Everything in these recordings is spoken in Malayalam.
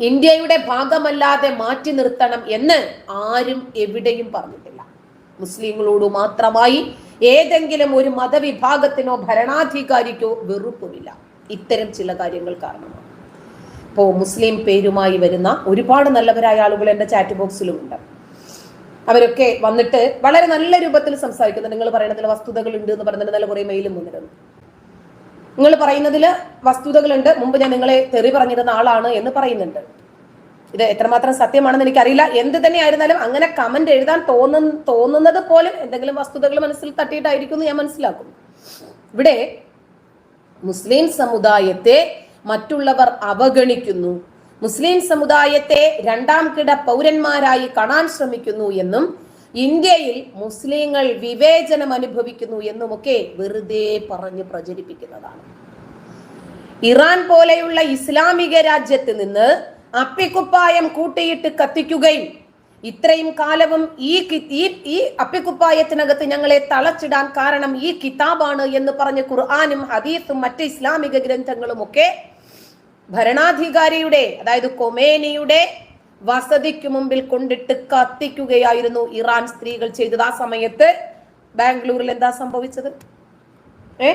ഇന്ത്യയുടെ ഭാഗമല്ലാതെ മാറ്റി നിർത്തണം എന്ന് ആരും എവിടെയും പറഞ്ഞിട്ടില്ല. മുസ്ലിങ്ങളോട് മാത്രമായി ഏതെങ്കിലും ഒരു മതവിഭാഗത്തിനോ ഭരണാധികാരിക്കോ വെറുപ്പുമില്ല. ഇത്തരം ചില കാര്യങ്ങൾ കാരണമാണ്. ഇപ്പോൾ മുസ്ലിം പേരുമായി വരുന്ന ഒരുപാട് നല്ലവരായ ആളുകൾ എന്റെ ചാറ്റ് ബോക്സിലുമുണ്ട്. അവരൊക്കെ വന്നിട്ട് വളരെ നല്ല രൂപത്തിൽ സംസാരിക്കുന്നു. നിങ്ങൾ പറയുന്നതിൽ വസ്തുതകൾ ഉണ്ട് എന്ന് പറയുന്നത് നല്ല കുറേ മെയിലും വന്നിരുന്നു നിങ്ങൾ പറയുന്നതിൽ വസ്തുതകളുണ്ട്. മുമ്പ് ഞാൻ നിങ്ങളെ തെറി പറഞ്ഞിരുന്ന ആളാണ് എന്ന് പറയുന്നുണ്ട്. ഇത് എത്രമാത്രം സത്യമാണെന്ന് എനിക്കറിയില്ല. എന്ത് തന്നെ ആയിരുന്നാലും അങ്ങനെ കമന്റ് എഴുതാൻ തോന്നുന്ന തോന്നുന്നത് പോലും എന്തെങ്കിലും വസ്തുതകൾ മനസ്സിൽ തട്ടിയിട്ടായിരിക്കും ഞാൻ മനസ്സിലാക്കും. ഇവിടെ മുസ്ലിം സമുദായത്തെ മറ്റുള്ളവർ അവഗണിക്കുന്നു. മുസ്ലിം സമുദായത്തെ രണ്ടാം കിട പൗരന്മാരായി കാണാൻ ശ്രമിക്കുന്നു എന്നും ഇന്ത്യയിൽ മുസ്ലിങ്ങൾ വിവേചനം അനുഭവിക്കുന്നു എന്നുമൊക്കെ വെറുതെ പറഞ്ഞ് പ്രചരിപ്പിക്കുന്നതാണ്. ഇറാൻ പോലെയുള്ള ഇസ്ലാമിക രാജ്യത്ത് നിന്ന് അപ്പിക്കുപ്പായം കൂട്ടിയിട്ട് കത്തിക്കുകയും ഇത്രയും കാലവും ഈ ഈ അപ്പിക്കുപ്പായത്തിനകത്ത് ഞങ്ങളെ തളച്ചിടാൻ കാരണം ഈ കിതാബാണ് എന്ന് പറഞ്ഞ് ഖുർആാനും ഹദീസും മറ്റ് ഇസ്ലാമിക ഗ്രന്ഥങ്ങളുമൊക്കെ ഭരണാധികാരിയുടെ അതായത് കൊമേനിയുടെ വസതിക്ക് മുമ്പിൽ കൊണ്ടിട്ട് കത്തിക്കുകയായിരുന്നു ഇറാൻ സ്ത്രീകൾ ചെയ്തത്. ആ സമയത്ത് ബാംഗ്ലൂരിൽ എന്താ സംഭവിച്ചത്? ഏ?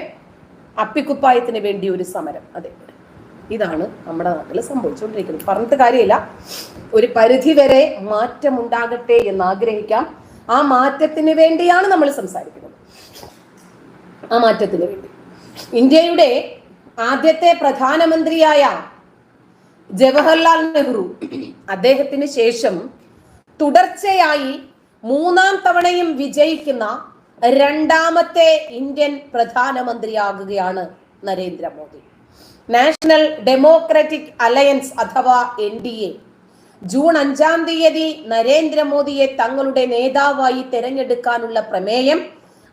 അപ്പിക്കുപ്പായത്തിന് വേണ്ടി ഒരു സമരം. അതെ. ഇതാണ് നമ്മുടെ നാട്ടിൽ സംഭവിച്ചുകൊണ്ടിരിക്കുന്നത്. പറഞ്ഞിട്ട് കാര്യമില്ല. ഒരു പരിധി വരെ മാറ്റമുണ്ടാകട്ടെ എന്ന് ആഗ്രഹിക്കാം. ആ മാറ്റത്തിന് വേണ്ടിയാണ് നമ്മൾ സംസാരിക്കുന്നത്. ആ മാറ്റത്തിന് വേണ്ടി. ഇന്ത്യയുടെ ആദ്യത്തെ പ്രധാനമന്ത്രിയായ ജവഹർലാൽ നെഹ്റു അദ്ദേഹത്തിന് ശേഷം തുടർച്ചയായി മൂന്നാം തവണയും വിജയിക്കുന്ന രണ്ടാമത്തെ ഇന്ത്യൻ പ്രധാനമന്ത്രിയാകുകയാണ് നരേന്ദ്രമോദി. നാഷണൽ ഡെമോക്രാറ്റിക് അലയൻസ് അഥവാ എൻ ഡി എ. ജൂൺ അഞ്ചാം തീയതി നരേന്ദ്രമോദിയെ തങ്ങളുടെ നേതാവായി തെരഞ്ഞെടുക്കാനുള്ള പ്രമേയം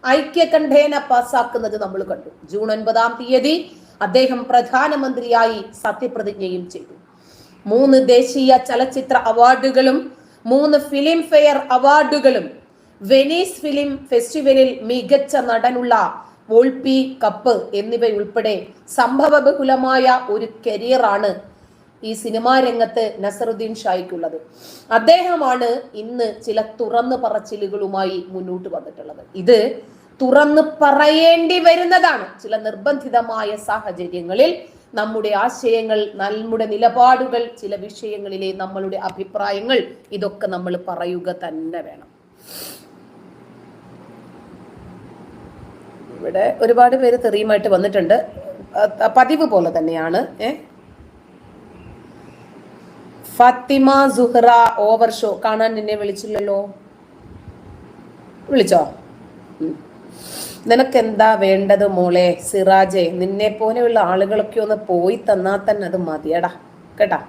ഐക്യകണ്ഠേന പാസാക്കുന്നത് നമ്മൾ കണ്ടു. ജൂൺ ഒൻപതാം തീയതി അദ്ദേഹം പ്രധാനമന്ത്രിയായി സത്യപ്രതിജ്ഞയും ചെയ്തു. മൂന്ന് ദേശീയ ചലച്ചിത്ര അവാർഡുകളും മൂന്ന് ഫിലിം ഫെയർ അവാർഡുകളും. വെനീസ് ഫിലിം ഫെസ്റ്റിവലിൽ മികച്ച നടനുള്ള വോൾപി കപ്പ് എന്നിവയുൾപ്പെടെ സംഭവബഹുലമായ ഒരു കരിയറാണ് ഈ സിനിമാ രംഗത്ത് നസറുദ്ദീൻ ഷായ്ക്കുള്ളത്. അദ്ദേഹമാണ് ഇന്ന് ചില തുറന്നു പറച്ചിലുകളുമായി മുന്നോട്ട് വന്നിട്ടുള്ളത്. ഇത് തുറന്നു പറയേണ്ടി വരുന്നതാണ് ചില നിർബന്ധിതമായ സാഹചര്യങ്ങളിൽ നമ്മുടെ ആശയങ്ങൾ നമ്മുടെ നിലപാടുകൾ ചില വിഷയങ്ങളിലെ നമ്മളുടെ അഭിപ്രായങ്ങൾ ഇതൊക്കെ നമ്മൾ പറയുക തന്നെ വേണം. ഇവിടെ ഒരുപാട് പേര് തെറിയുമായിട്ട് വന്നിട്ടുണ്ട്. പതിവ് പോലെ തന്നെയാണ് ഏ? Fathima Suhra over show. കാണാൻ നിന്നെ വിളിച്ചില്ലല്ലോ? വിളിച്ചോ. നിനക്കെന്താ വേണ്ടത് മോളെ? സിറാജെ നിന്നെ പോലെയുള്ള ആളുകളൊക്കെ ഒന്ന് പോയി തന്നാൽ തന്നെ അത് മതിയടാ. കേട്ടാ?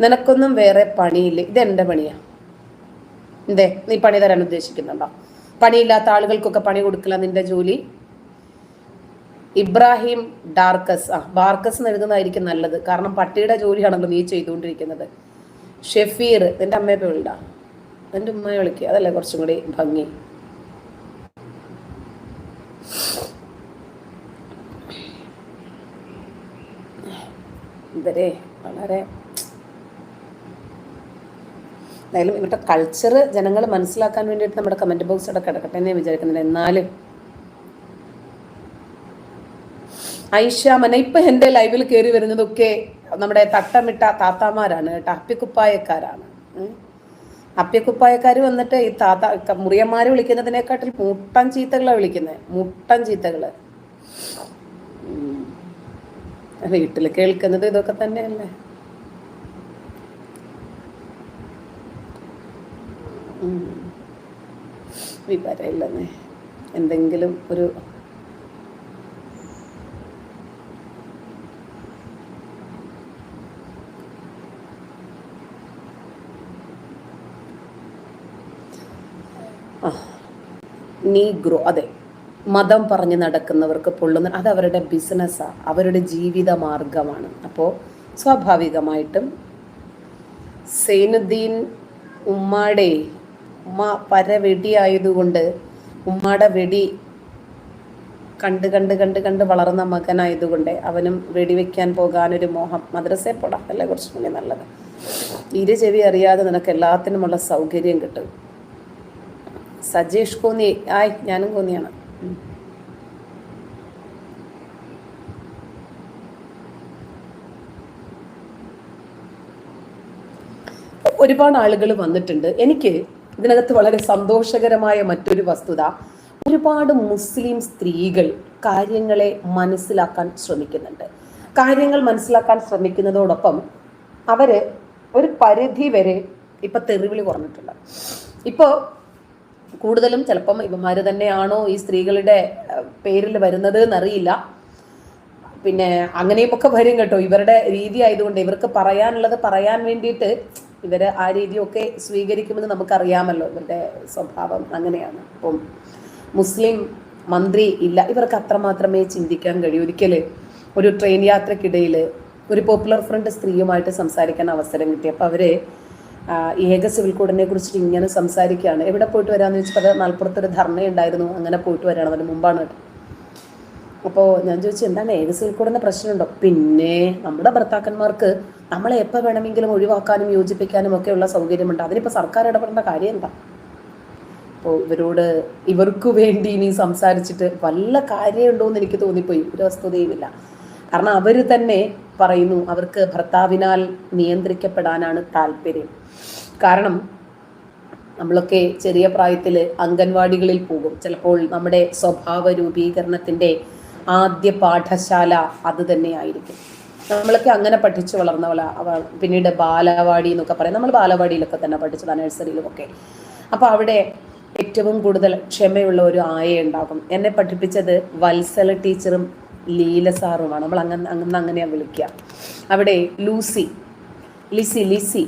നിനക്കൊന്നും വേറെ പണിയില്ല. ഇതെന്റെ പണിയാ. എന്തേ നീ പണി തരാൻ ഉദ്ദേശിക്കുന്നുണ്ടോ? പണിയില്ലാത്ത ആളുകൾക്കൊക്കെ പണി കൊടുക്കില്ല നിന്റെ ജോലി? ഇബ്രാഹിം ഡാർക്കസ്. ആ ബാർക്കസ് നൽകുന്നതായിരിക്കും നല്ലത്. കാരണം പട്ടിയുടെ ജോലിയാണല്ലോ നീ ചെയ്തുകൊണ്ടിരിക്കുന്നത്. ഷെഫീർ നിന്റെ അമ്മയെ വിളിടാ എന്റെ ഉമ്മയെ വിളിക്കുക അതല്ലേ കുറച്ചും കൂടി ഭംഗി. ഇവരെ വളരെ എന്തായാലും ഇവരുടെ കൾച്ചർ ജനങ്ങൾ മനസ്സിലാക്കാൻ വേണ്ടിയിട്ട് നമ്മുടെ കമന്റ് ബോക്സ് അവിടെ കിടക്കട്ടെ എന്നെ വിചാരിക്കുന്നില്ല. എന്നാലും ഐഷ മന ഇപ്പൊ എന്റെ ലൈവിൽ കയറി വരുന്നതൊക്കെ നമ്മുടെ തട്ടമിട്ട താത്താമാരാണ് കേട്ടോ. അപ്പിക്കുപ്പായക്കാർ വന്നിട്ട് ഈ താത്ത മുറിയന്മാർ വിളിക്കുന്നതിനെക്കാട്ടിൽ മുട്ടൻ ചീത്തകളാണ് വിളിക്കുന്നത് മുട്ടൻ ചീത്തകൾ. വീട്ടിൽ കേൾക്കുന്നത് ഇതൊക്കെ തന്നെയല്ലേ. വിവരമില്ലെന്നേ എന്തെങ്കിലും ഒരു നീഗ്രോ അതെ മതം പറഞ്ഞ് നടക്കുന്നവർക്ക് പൊള്ളുന്ന അത് അവരുടെ ബിസിനസ്സാണ് അവരുടെ ജീവിത മാർഗമാണ്. അപ്പോൾ സ്വാഭാവികമായിട്ടും സൈനുദ്ദീൻ ഉമ്മാടെ ഉമ്മ പര ആയതുകൊണ്ട് ഉമ്മാടെ വെടി കണ്ട് കണ്ട് കണ്ട് കണ്ട് വളർന്ന മകനായതുകൊണ്ട് അവനും വെടിവെക്കാൻ പോകാനൊരു മോഹം. മദ്രസയെ പോടാം അല്ലേ? കുറച്ചും കൂടി നല്ലത്. ഇരു ചെവി അറിയാതെ നിനക്ക് എല്ലാത്തിനുമുള്ള സൗകര്യം കിട്ടും. സജേഷ് കോന്നി. ആയ് ഞാനും കോന്നിയാണ്. ഒരുപാട് ആളുകൾ വന്നിട്ടുണ്ട്. എനിക്ക് ഇതിനകത്ത് വളരെ സന്തോഷകരമായ മറ്റൊരു വസ്തുത ഒരുപാട് മുസ്ലിം സ്ത്രീകൾ കാര്യങ്ങളെ മനസ്സിലാക്കാൻ ശ്രമിക്കുന്നുണ്ട്. കാര്യങ്ങൾ മനസ്സിലാക്കാൻ ശ്രമിക്കുന്നതോടൊപ്പം അവർ ഒരു പരിധി വരെ ഇപ്പൊ തെറിവിളി കുറഞ്ഞിട്ടുണ്ട്. ഇപ്പോൾ കൂടുതലും ചിലപ്പം ഇവന്മാർ തന്നെയാണോ ഈ സ്ത്രീകളുടെ പേരിൽ വരുന്നത് എന്നറിയില്ല. പിന്നെ അങ്ങനെയും ഒക്കെ വരും കേട്ടോ. ഇവരുടെ രീതി ആയതുകൊണ്ട് ഇവർക്ക് പറയാനുള്ളത് പറയാൻ വേണ്ടിയിട്ട് ഇവർ ആ രീതിയൊക്കെ സ്വീകരിക്കുമെന്ന് നമുക്കറിയാമല്ലോ. ഇവരുടെ സ്വഭാവം അങ്ങനെയാണ്. അപ്പം മുസ്ലിം മന്ത്രി ഇല്ല. ഇവർക്ക് അത്രമാത്രമേ ചിന്തിക്കാൻ കഴിയൂ. ഒരിക്കൽ ഒരു ട്രെയിൻ യാത്രക്കിടയിൽ ഒരു പോപ്പുലർ ഫ്രണ്ട് സ്ത്രീയുമായിട്ട് സംസാരിക്കാൻ അവസരം കിട്ടി. അപ്പോൾ അവർ ആ, ഏക സിവിൽ കോഡിനെ കുറിച്ചിട്ട് ഇങ്ങനെ സംസാരിക്കുകയാണ്. എവിടെ പോയിട്ട് വരാമെന്ന് ചോദിച്ചപ്പോൾ മലപ്പുറത്ത് മലപ്പുറത്തൊരു ധർണയുണ്ടായിരുന്നു. അങ്ങനെ പോയിട്ട് വരാണ്. അതിന് മുമ്പാണ് അപ്പോൾ ഞാൻ ചോദിച്ചു എന്താണ് ഏക സിവിൽ കോഡിന്റെ പ്രശ്നമുണ്ടോ? പിന്നെ നമ്മുടെ ഭർത്താക്കന്മാർക്ക് നമ്മളെ എപ്പോൾ വേണമെങ്കിലും ഒഴിവാക്കാനും യോജിപ്പിക്കാനും ഒക്കെയുള്ള സൗകര്യമുണ്ട്. അതിനിപ്പോൾ സർക്കാർ ഇടപെടേണ്ട കാര്യം എന്താ? അപ്പോൾ ഇവരോട് ഇവർക്ക് വേണ്ടി ഇനി സംസാരിച്ചിട്ട് വല്ല കാര്യമുണ്ടോ എന്ന് എനിക്ക് തോന്നിപ്പോയി. ഒരു വസ്തുതയുമില്ല കാരണം അവർ തന്നെ പറയുന്നു അവർക്ക് ഭർത്താവിനാൽ നിയന്ത്രിക്കപ്പെടാനാണ് താല്പര്യം. കാരണം നമ്മളൊക്കെ ചെറിയ പ്രായത്തിൽ അംഗൻവാടികളിൽ പോകും. ചിലപ്പോൾ നമ്മുടെ സ്വഭാവ രൂപീകരണത്തിന്റെ ആദ്യ പാഠശാല അത് തന്നെയായിരിക്കും നമ്മളൊക്കെ അങ്ങനെ പഠിച്ചു വളർന്നവള പിന്നീട് ബാലവാടി എന്നൊക്കെ പറയും. നമ്മൾ ബാലവാടിയിലൊക്കെ തന്നെ പഠിച്ചതാണ് നഴ്സറിയിലുമൊക്കെ അപ്പോൾ അവിടെ ഏറ്റവും കൂടുതൽ ക്ഷമയുള്ള ഒരു ആയ ഉണ്ടാകും. എന്നെ പഠിപ്പിച്ചത് വത്സല ടീച്ചറും ലീല സാറുമാണ് നമ്മൾ അങ്ങനെ അങ്ങനെ അങ്ങനെയാണ് വിളിക്കുക അവിടെ Lucy Lissy Lissy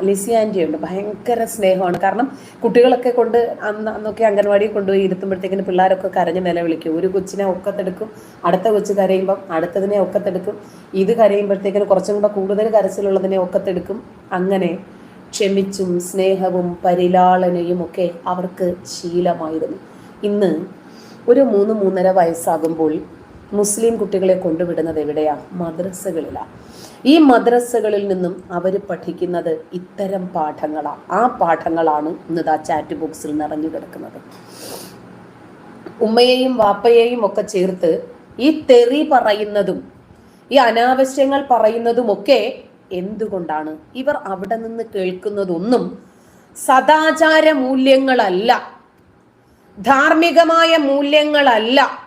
Lissy aunty ഉണ്ട് ഭയങ്കര സ്നേഹമാണ്. കാരണം കുട്ടികളൊക്കെ കൊണ്ട് അന്ന് അന്നൊക്കെ അംഗൻവാടിയിൽ കൊണ്ടുപോയി ഇരുത്തുമ്പോഴത്തേക്കിന് പിള്ളേരൊക്കെ കരഞ്ഞ് നിലവിളിക്കും ഒരു കൊച്ചിനെ ഒക്കത്തെടുക്കും അടുത്ത കൊച്ച് കരയുമ്പം അടുത്തതിനെ ഒക്കത്തെടുക്കും ഇത് കരയുമ്പോഴത്തേക്കിന് കുറച്ചും കൂടെ കൂടുതൽ കരച്ചിലുള്ളതിനെ ഒക്കത്തെടുക്കും. അങ്ങനെ ക്ഷമിച്ചും സ്നേഹവും പരിലാളനയും ഒക്കെ അവർക്ക് ശീലമായിരുന്നു. ഇന്ന് ഒരു മൂന്ന് മൂന്നര വയസ്സാകുമ്പോൾ മുസ്ലിം കുട്ടികളെ കൊണ്ടുവിടുന്നത് എവിടെയാ? മദ്രസകളിലാണ് ഈ മദ്രസകളിൽ നിന്നും അവർ പഠിക്കുന്നത് ഇത്തരം പാഠങ്ങളാണ് ആ പാഠങ്ങളാണ് ഇന്ന് ആ ചാറ്റ് ബോക്സിൽ നിറഞ്ഞു കിടക്കുന്നത്. ഉമ്മയെയും വാപ്പയെയും ഒക്കെ ചേർത്ത് ഈ തെറി പറയുന്നതും ഈ അനാവശ്യങ്ങൾ പറയുന്നതുമൊക്കെ എന്തുകൊണ്ടാണ്? ഇവർ അവിടെ നിന്ന് കേൾക്കുന്നതൊന്നും സദാചാര മൂല്യങ്ങളല്ല. ധാർമ്മികമായ മൂല്യങ്ങളല്ല.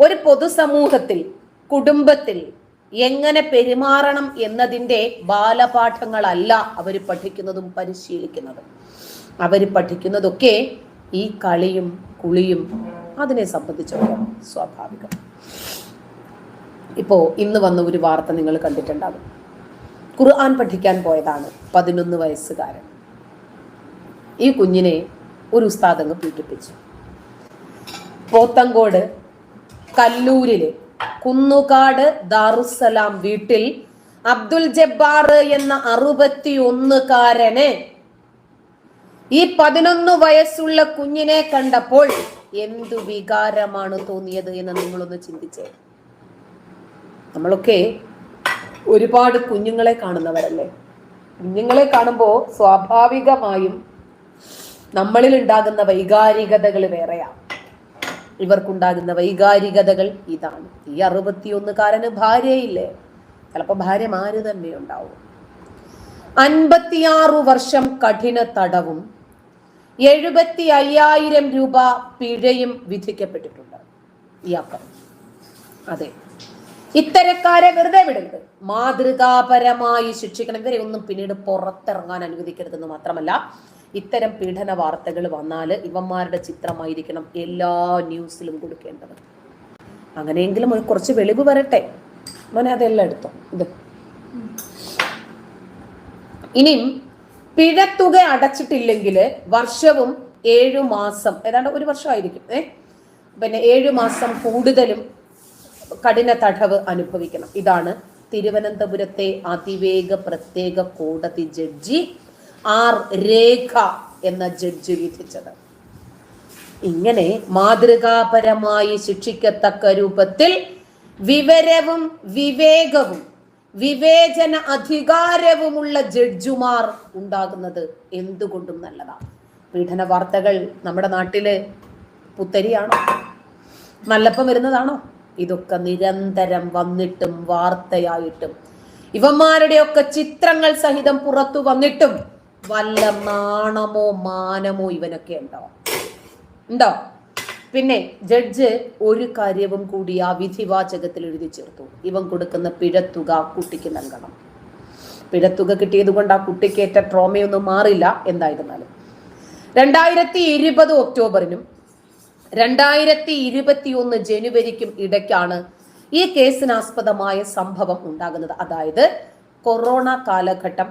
ഒരു പൊതുസമൂഹത്തിൽ കുടുംബത്തിൽ എങ്ങനെ പെരുമാറണം എന്നതിന്റെ ബാലപാഠങ്ങളല്ല അവർ പഠിക്കുന്നതും പരിശീലിക്കുന്നതും. അവർ പഠിക്കുന്നതൊക്കെ ഈ കളിയും കുളിയും അതിനെ സംബന്ധിച്ചൊക്കെ സ്വാഭാവികം. ഇപ്പോൾ ഇന്ന് വന്ന ഒരു വാർത്ത നിങ്ങൾ കണ്ടിട്ടുണ്ടാകും. ഖുർആൻ പഠിക്കാൻ പോയതാണ് പതിനൊന്ന് വയസ്സുകാരൻ. ഈ കുഞ്ഞിനെ ഒരു ഉസ്താദങ്ങ് പീഡിപ്പിച്ചു. പോത്തങ്കോട് കല്ലൂരിൽ. കുന്നുകാട് ദാറുസലാം വീട്ടിൽ അബ്ദുൽ ജബ്ബാർ എന്ന അറുപത്തി ഒന്നുകാരന് ഈ പതിനൊന്ന് വയസ്സുള്ള കുഞ്ഞിനെ കണ്ടപ്പോൾ എന്തു വികാരമാണ് തോന്നിയത് എന്ന് നിങ്ങളൊന്ന് ചിന്തിച്ചേ. നമ്മളൊക്കെ ഒരുപാട് കുഞ്ഞുങ്ങളെ കാണുന്നവരല്ലേ? കുഞ്ഞുങ്ങളെ കാണുമ്പോൾ സ്വാഭാവികമായും നമ്മളിൽ ഉണ്ടാകുന്ന വൈകാരികതകൾ വേറെയാണ് ഇവർക്കുണ്ടാകുന്ന വൈകാരികതകൾ ഇതാണ്. ഈ അറുപത്തിയൊന്നുകാരന് ഭാര്യയില്ലേ? ചിലപ്പോൾ ഭാര്യമാര് തന്നെ ഉണ്ടാവും. അൻപത്തിയാറു വർഷം കഠിന തടവും എഴുപത്തി അയ്യായിരം രൂപ പിഴയും വിധിക്കപ്പെട്ടിട്ടുണ്ട്. ഇയാൾക്ക് അതെ. ഇത്തരക്കാരെ വെറുതെ വിടരുത്. മാതൃകാപരമായി ശിക്ഷിക്കണം. ഇവരെ ഒന്നും പിന്നീട് പുറത്തിറങ്ങാൻ അനുവദിക്കരുതെന്ന് മാത്രമല്ല ഇത്തരം പീഡന വാർത്തകൾ വന്നാൽ ഇവന്മാരുടെ ചിത്രമായിരിക്കണം എല്ലാ ന്യൂസിലും കൊടുക്കേണ്ടത്. അങ്ങനെയെങ്കിലും ഒരു കുറച്ച് വെളിവ് വരട്ടെ. മോനെ അതെല്ലാം എടുത്തോ. ഇത്. ഇനിയും പിഴത്തുക അടച്ചിട്ടില്ലെങ്കിൽ വർഷവും ഏഴു മാസം ഏതാണ്ട് ഒരു വർഷമായിരിക്കും ഏ? പിന്നെ ഏഴു മാസം കൂടുതലും കഠിന തടവ് അനുഭവിക്കണം. ഇതാണ് തിരുവനന്തപുരത്തെ അതിവേഗ പ്രത്യേക കോടതി ജഡ്ജി ആർ രേഖ എന്ന ജഡ്ജ് വിധിച്ചത്. ഇങ്ങനെ മാതൃകാപരമായി ശിക്ഷിക്കത്തക്ക രൂപത്തിൽ വിവരവും വിവേകവും വിവേചന അധികാരവുമുള്ള ജഡ്ജുമാർ ഉണ്ടാകുന്നത് എന്തുകൊണ്ടും നല്ലതാണ്. പീഡന വാർത്തകൾ നമ്മുടെ നാട്ടിൽ പുത്തരിയാണോ? നല്ലപ്പം വരുന്നതാണോ? ഇതൊക്കെ നിരന്തരം വന്നിട്ടും വാർത്തയായിട്ടും ഇവന്മാരുടെയൊക്കെ ചിത്രങ്ങൾ സഹിതം പുറത്തു വന്നിട്ടും വല്ല നാണമോ മാനമോ ഇവനൊക്കെ ഉണ്ടോ ഉണ്ടോ? പിന്നെ ജഡ്ജ് ഒരു കാര്യവും കൂടി ആ വിധിവാചകത്തിൽ എഴുതി ചേർത്തു. ഇവൻ കൊടുക്കുന്ന പിഴത്തുക കുട്ടിക്ക് നൽകണം. പിഴത്തുക കിട്ടിയത് കൊണ്ട് ആ കുട്ടിക്കേറ്റ ട്രോമയൊന്നും മാറില്ല എന്തായിരുന്നാലും. രണ്ടായിരത്തി ഇരുപത് ഒക്ടോബറിനും രണ്ടായിരത്തി ഇരുപത്തി ഒന്ന് ജനുവരിക്കും ഇടയ്ക്കാണ് ഈ കേസിനാസ്പദമായ സംഭവം ഉണ്ടാകുന്നത്. അതായത് കൊറോണ കാലഘട്ടം